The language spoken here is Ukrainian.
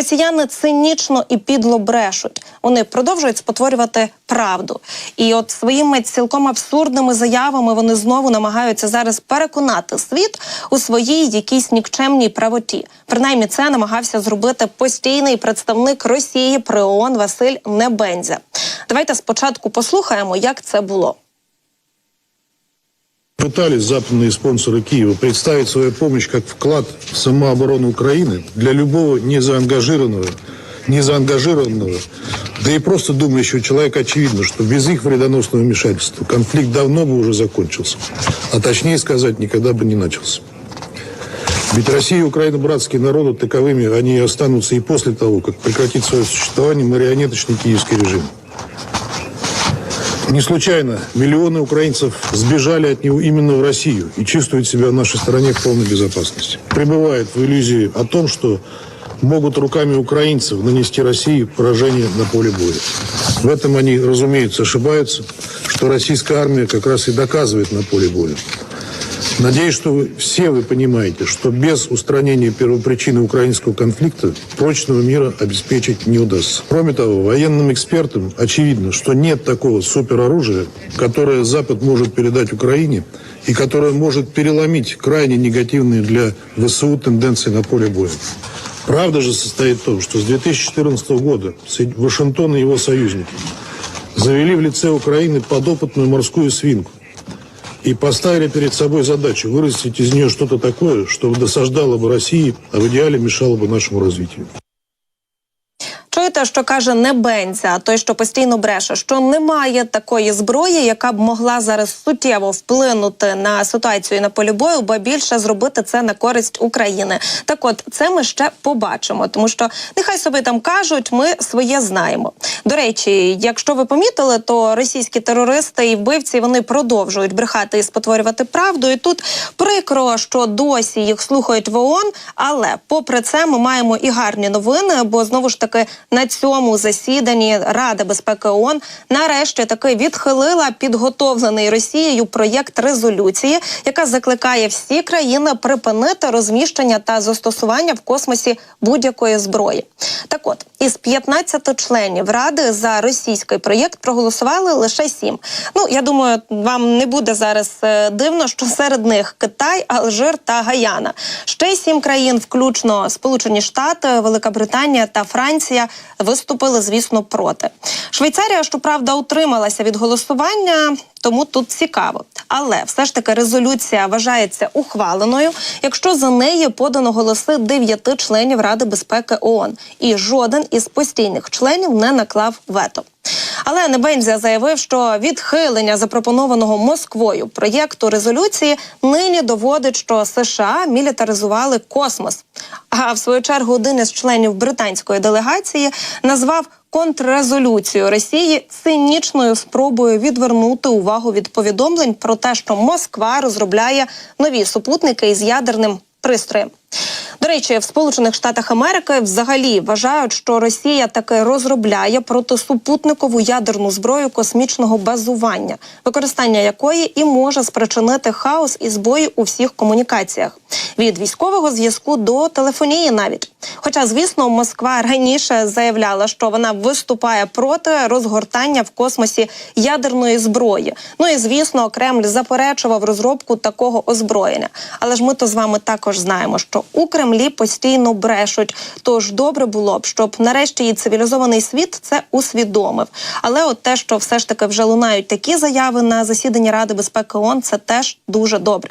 Росіяни цинічно і підло брешуть. Вони продовжують спотворювати правду. І от своїми цілком абсурдними заявами вони знову намагаються зараз переконати світ у своїй якійсь нікчемній правоті. Принаймні, це намагався зробити постійний представник Росії при ООН Василь Небензя. Давайте спочатку послухаємо, як це було. Пытались западные спонсоры Киева представить свою помощь как вклад в самооборону Украины для любого незаангажированного, незаангажированного, да и просто думающего человека очевидно, что без их вредоносного вмешательства конфликт давно бы уже закончился, а точнее сказать, никогда бы не начался. Ведь Россия и Украина братские народы, таковыми они и останутся и после того, как прекратит свое существование марионеточный киевский режим. Не случайно миллионы украинцев сбежали от него именно в Россию и чувствуют себя в нашей стране в полной безопасности. Пребывают в иллюзии о том, что могут руками украинцев нанести России поражение на поле боя. В этом они, разумеется, ошибаются, что российская армия как раз и доказывает на поле боя. Надеюсь, что вы, все вы понимаете, что без устранения первопричины украинского конфликта прочного мира обеспечить не удастся. Кроме того, военным экспертам очевидно, что нет такого супероружия, которое Запад может передать Украине и которое может переломить крайне негативные для ВСУ тенденции на поле боя. Правда же состоит в том, что с 2014 года Вашингтон и его союзники завели в лице Украины подопытную морскую свинку, и поставили перед собой задачу вырастить из нее что-то такое, что досаждало бы России, а в идеале мешало бы нашему развитию. Чуєте, що каже не Бенця, той, що постійно бреше, що немає такої зброї, яка б могла зараз суттєво вплинути на ситуацію на полі бою, бо більше зробити це на користь України. Так, от це ми ще побачимо, тому що нехай собі там кажуть, ми своє знаємо. До речі, якщо ви помітили, то російські терористи і вбивці вони продовжують брехати і спотворювати правду. І тут прикро, що досі їх слухають в ООН, але попри це ми маємо і гарні новини, бо знову ж таки на цьому засіданні Рада безпеки ООН нарешті таки відхилила підготовлений Росією проєкт резолюції, яка закликає всі країни припинити розміщення та застосування в космосі будь-якої зброї. Так от із 15 членів ради за російський проєкт проголосували лише 7. Ну я думаю, вам не буде зараз е, дивно, що серед них Китай, Алжир та Гаяна. Ще сім країн, включно Сполучені Штати, Велика Британія та Франція, виступили, звісно, проти. Швейцарія, щоправда, утрималася від голосування, тому тут цікаво. Але все ж таки резолюція вважається ухваленою, якщо за неї подано голоси дев'яти членів Ради безпеки ООН, і жоден із постійних членів не наклав вето. Але Небензя заявив, що відхилення запропонованого Москвою проєкту резолюції нині доводить, що США мілітаризували космос. А в свою чергу один із членів британської делегації назвав контррезолюцію Росії цинічною спробою відвернути увагу від повідомлень про те, що Москва розробляє нові супутники із ядерним пристроєм. Речі, в Сполучених Штатах Америки взагалі вважають, що Росія таки розробляє протисупутникову ядерну зброю космічного базування, використання якої і може спричинити хаос і збої у всіх комунікаціях від військового зв'язку до телефонії, навіть. Хоча, звісно, Москва раніше заявляла, що вона виступає проти розгортання в космосі ядерної зброї. Ну і звісно, Кремль заперечував розробку такого озброєння. Але ж ми то з вами також знаємо, що у Кремлі постійно брешуть. Тож добре було б, щоб нарешті і цивілізований світ це усвідомив. Але от те, що все ж таки вже лунають такі заяви на засіданні Ради безпеки ООН, це теж дуже добре.